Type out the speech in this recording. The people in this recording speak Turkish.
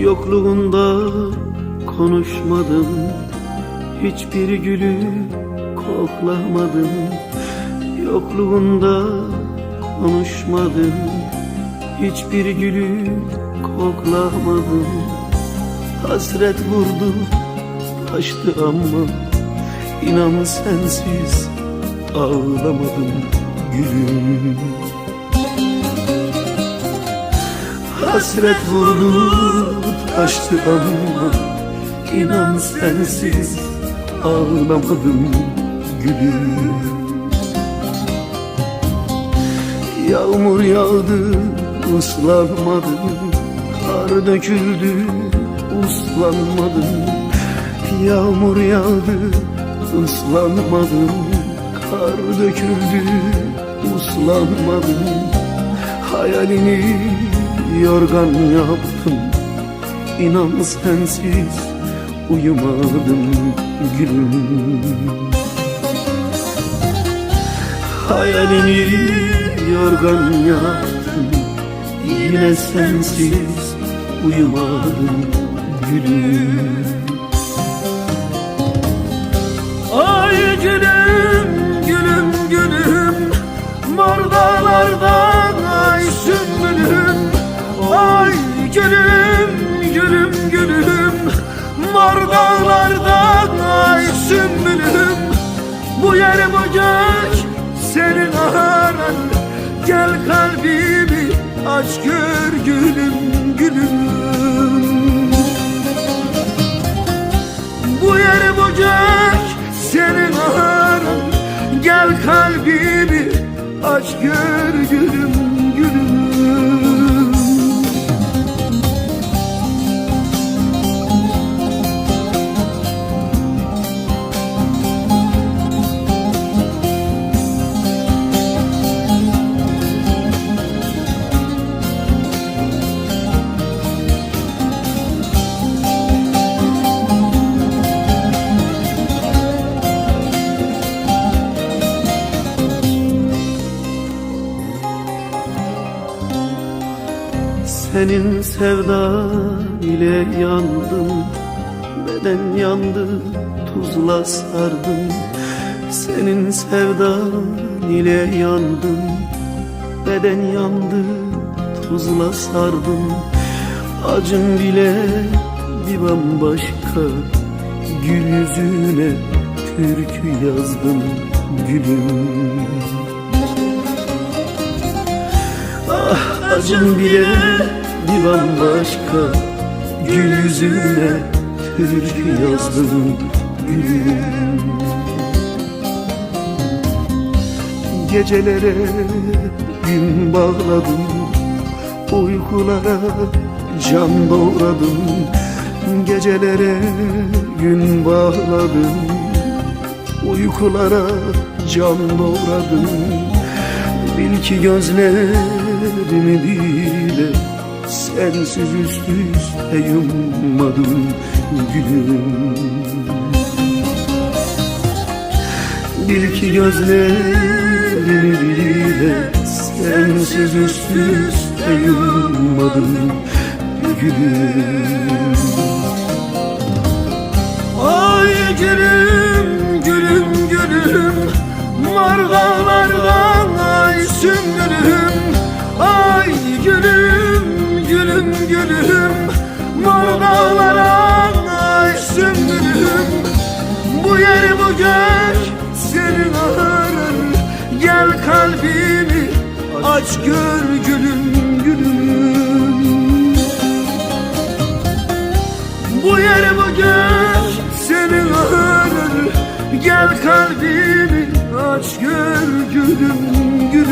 Yokluğunda konuşmadım. Hiçbir gülü koklamadım. Yokluğunda konuşmadım. Hiçbir gülü koklamadım. Hasret vurdu taştı ama İnan sensiz ağlamadım gülüm Hasret vurdu taştı ama İnan sensiz ağlamadım gülüm. Yağmur yağdı ıslanmadım. Kar döküldü uslanmadım. Yağmur yağdı ıslanmadım. Kar döküldü uslanmadım. Hayalini yorgan yaptım İnan sensiz uyumadım gülüm. Hayalini yorgan yaptım Yine sensiz uyumadım gülüm aç gör gülüm gülüm. Bu yer gök senin aran Gel kalbimi aç gör gülüm Senin sevdan ile yandım Beden yandı tuzla sardım. Senin sevdan ile yandım Beden yandı tuzla sardım. Acım bile bir bambaşka Gül yüzüne türkü yazdım gülüm. Ah acım bile bir bambaşka Gül yüzüne türkü yazdım gülüm. Gecelere gün bağladım Uykulara can doğradım. Gecelere gün bağladım Uykulara can doğradım. Bil ki gözlerimi bile Sensiz üst üste yummadım gülüm. Bil ki gözlerimi bile Sensiz üst üste yummadım gülüm. Ay gülüm gülüm gülüm Mor dağlardan ay sümbülüm Mor dağlardan ay sümbülüm Bu yer bu gök senin arar Gel kalbimi aç gör gülüm gülüm. Bu yer bu gök senin arar Gel kalbimi aç gör gülüm gülüm